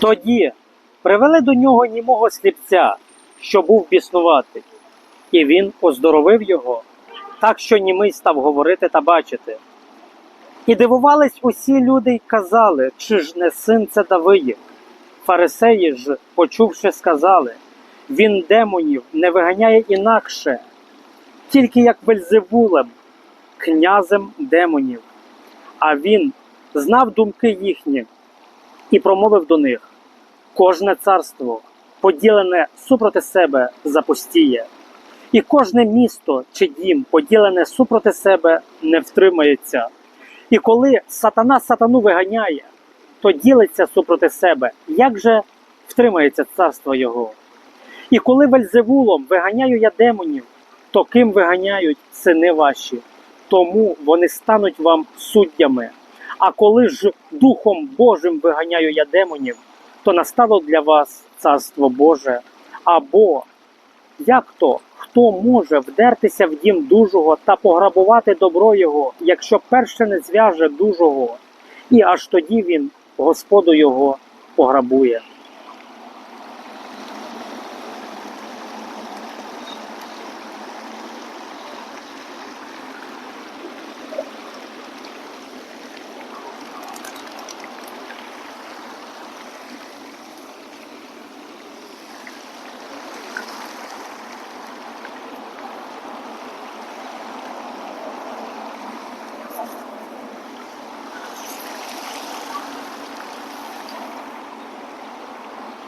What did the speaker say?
Тоді привели до нього німого сліпця, що був біснуватий, і він оздоровив його, так що німий став говорити та бачити. І дивувались усі люди й казали, чи ж не син це Давиїв. Фарисеї ж, почувши, сказали, він демонів не виганяє інакше, тільки як Вельзевулем, князем демонів. А він знав думки їхні і промовив до них: кожне царство, поділене супроти себе, запустіє, і кожне місто чи дім, поділене супроти себе, не втримається. І коли сатана сатану виганяє, то ділиться супроти себе, як же втримається царство його? І коли Вельзевулом виганяю я демонів, то ким виганяють сини ваші? Тому вони стануть вам суддями. А коли ж Духом Божим виганяю я демонів, то настало для вас царство Боже. Або як то, хто може вдертися в дім дужого та пограбувати добро його, якщо перше не зв'яже дужого, і аж тоді він Господу його пограбує.